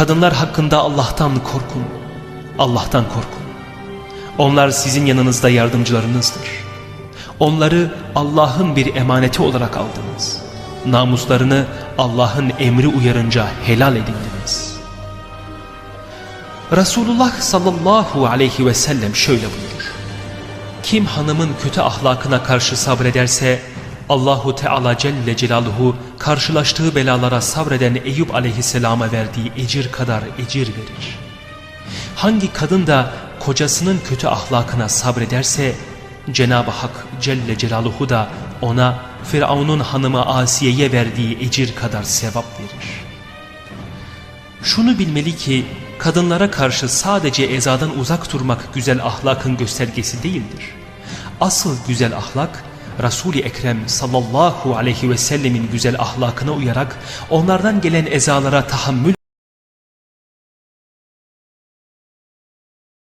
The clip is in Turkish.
Kadınlar hakkında Allah'tan korkun. Allah'tan korkun. Onlar sizin yanınızda yardımcılarınızdır. Onları Allah'ın bir emaneti olarak aldınız. Namuslarını Allah'ın emri uyarınca helal edindiniz. Resulullah sallallahu aleyhi ve sellem şöyle buyurur. Kim hanımın kötü ahlakına karşı sabrederse Allahu Teala Celle Celaluhu karşılaştığı belalara sabreden Eyüp aleyhisselama verdiği ecir kadar ecir verir. Hangi kadın da kocasının kötü ahlakına sabrederse Cenab-ı Hak Celle Celaluhu da ona Firavun'un hanımı Asiye'ye verdiği ecir kadar sevap verir. Şunu bilmeli ki kadınlara karşı sadece ezadan uzak durmak güzel ahlakın göstergesi değildir. Asıl güzel ahlak Resul-i Ekrem sallallahu aleyhi ve sellemin güzel ahlakına uyarak onlardan gelen ezalara tahammül